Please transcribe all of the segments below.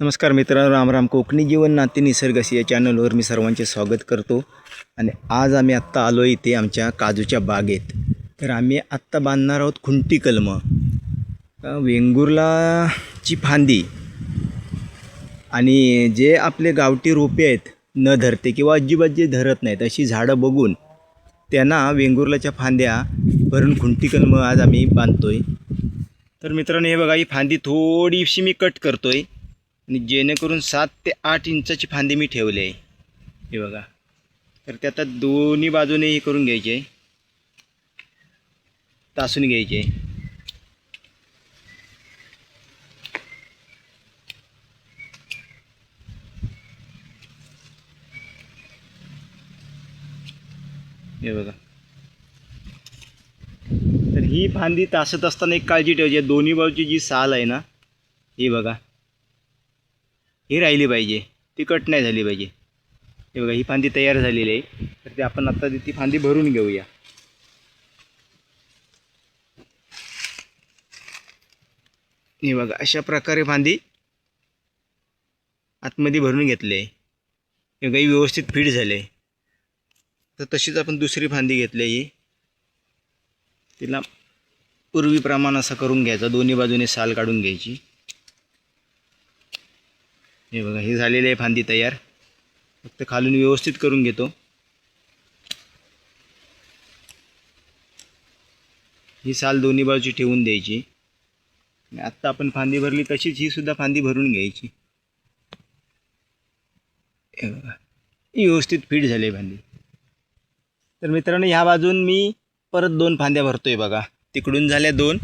नमस्कार मित्रांनो रामराम कोकणी जीवन नाते निसर्गशी या चॅनलवर मी सर्वांचे स्वागत करतो. आणि आज आम्ही आत्ता आलो इथे आमच्या काजूच्या बागेत. तर आम्ही आत्ता बांधणार आहोत खुंटी कलमं. वेंगुर्लाची फांदी. आणि जे आपले गावठी रोपे आहेत न धरते किंवा अजिबात जे धरत नाहीत अशी झाडं बघून त्यांना वेंगुर्लाच्या फांद्या भरून खुंटी कलमं आज आम्ही बांधतो आहे तर मित्रांनो हे बघा ही फांदी थोडीशी मी कट करतो आहे आणि जेणेकरून सात ते आठ इंचाची फांदी मी ठेवली आहे. हे बघा. तर ते आता दोन्ही बाजूने हे करून घ्यायचे. आहे तासून घ्यायचे. आहे हे बघा. तर ही फांदी तासत असताना एक काळजी ठेवायची. आहे. दोन्ही बाजूची जी साल आहे ना ही बघा. ही राहिली पाहिजे. ती कट नाही झाली पाहिजे. हे बघा ही फांदी तयार झालेली आहे. तर ती आपण आत्ता ती फांदी भरून घेऊया. हे बघा अशा प्रकारे फांदी आतमध्ये भरून घेतली आहे. हे ही व्यवस्थित फिट झाले तर तशीच आपण दुसरी फांदी घेतली आहे तिला पूर्वीप्रमाणे असं करून घ्यायचा. दोन्ही बाजूने साल काढून घ्यायची. हे बघा हे झालेली आहे फांदी तयार. फक्त खालून व्यवस्थित करून घेतो. ही साल दोन्ही बाजूची ठेवून द्यायची. आत्ता आपण फांदी भरली तशीच ही सुद्धा फांदी भरून घ्यायची. हे बघा ही व्यवस्थित फिट झाली आहे फांदी. तर मित्रांनो ह्या बाजून मी परत दोन फांद्या भरतोय बघा. तिकडून झाल्या दोन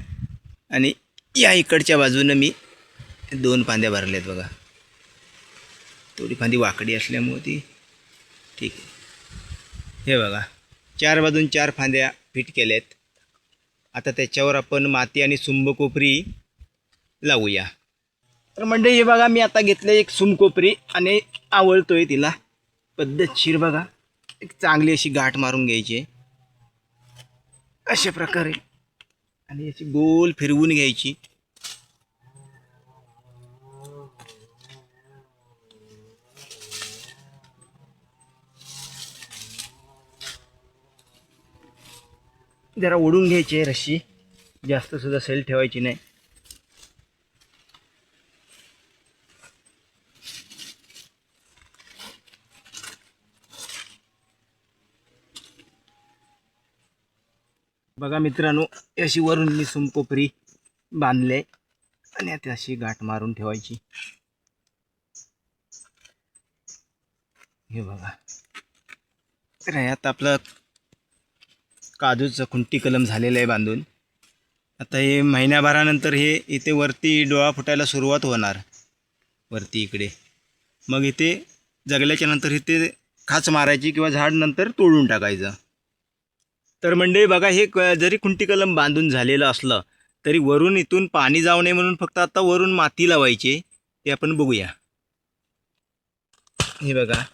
आणि या इकडच्या बाजूनं मी दोन फांद्या भरल्यात बघा. थोडी फांदी वाकडी असल्यामुळे ती ठीक आहे. हे बघा चार बाजून चार फांद्या फिट केल्या आहेत आता त्याच्यावर आपण माती आणि सुंबकोपरी लावूया. तर म्हणजे हे बघा मी आता घेतले एक सुमकोपरी आणि आणि आवळतोय तिला. पद्धतशीर बघा एक चांगली अशी गाठ मारून घ्यायची. आहे अशा प्रकारे. आणि अशी गोल फिरवून घ्यायची. जरा ओढून घ्यायची आहे रशी जास्त सुद्धा सेल ठेवायची नाही. बघा मित्रांनो अशी वरून मी सुमकोपरी बांधले आणि आता अशी गाठ मारून ठेवायची. हे बघा. तर यात आपलं काजूचं खुंटी कलम झालेलं आहे बांधून. आता हे महिन्याभरानंतर हे इथे वरती डोळा फुटायला सुरुवात होणार. वरती इकडे. मग इथे जगल्याच्या नंतर इथे खाच मारायची किंवा झाड नंतर तोडून टाकायचं. तर म्हणजे बघा हे क- जरी खुंटी कलम बांधून झालेलं असलं तरी वरून इथून पाणी जाऊ नये म्हणून फक्त आता वरून माती लावायची ते आपण बघूया. हे बघा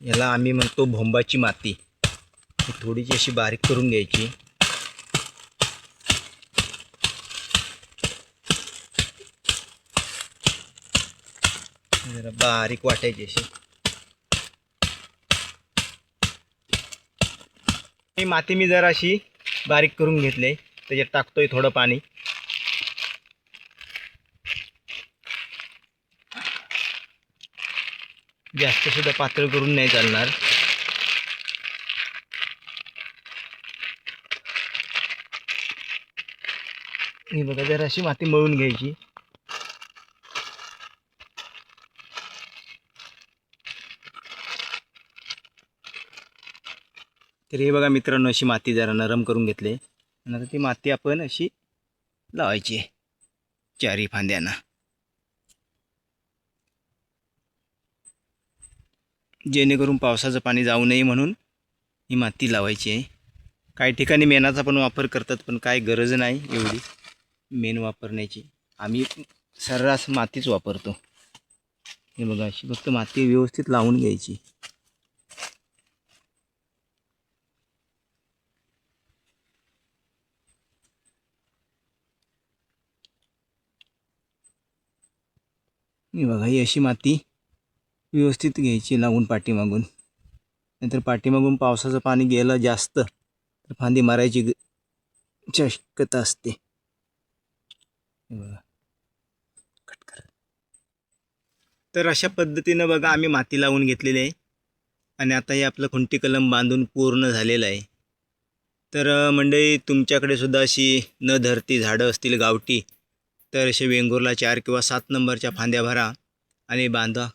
याला आम्ही म्हणतो भोंबाची माती. थोडीशी अशी बारीक करून घ्यायची. जरा बारीक वाटायची अशी. ही माती मी जरा अशी बारीक करून घेतली त्याच्यात टाकतोय थोडं पाणी. जास्त सुद्धा पातळ करून नाही चालणार. हे बघा जरा अशी माती मळून घ्यायची. तर हे बघा मित्रांनो अशी माती जरा नरम करून घेतली. आणि आता ती माती आपण अशी लावायची आहे चारी फांद्यांना. जेणेकरून पावसाचं पाणी जाऊ नये म्हणून ही माती लावायची आहे. काही ठिकाणी मेणाचा पण वापर करतात पण काय गरज नाही एवढी. मेन वापरण्याची. आम्ही सर्रास मातीच वापरतो. हे बघा अशी फक्त माती व्यवस्थित लावून घ्यायची. ही बघा ही अशी माती व्यवस्थित घ्यायची लावून पाठीमागून. नाहीतर पाठीमागून पावसाचं पाणी गेलं जास्त तर फांदी मारायची ग- शक्यता असते. बघा कट कर तर अशा पद्धतीनं बघा आम्ही माती लावून घेतलेली आहे. आणि आता हे आपलं खुंटी कलम बांधून पूर्ण झालेलं आहे. तर मंडळी तुमच्याकडे सुद्धा अशी न धरती झाडं असतील गावठी तर असे वेंगुर्ला चार किंवा सात नंबरच्या फांद्या भरा आणि बांधा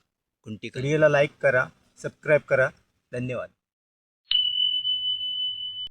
खुंटी व्हिडिओला लाईक करा सबस्क्राईब करा. धन्यवाद.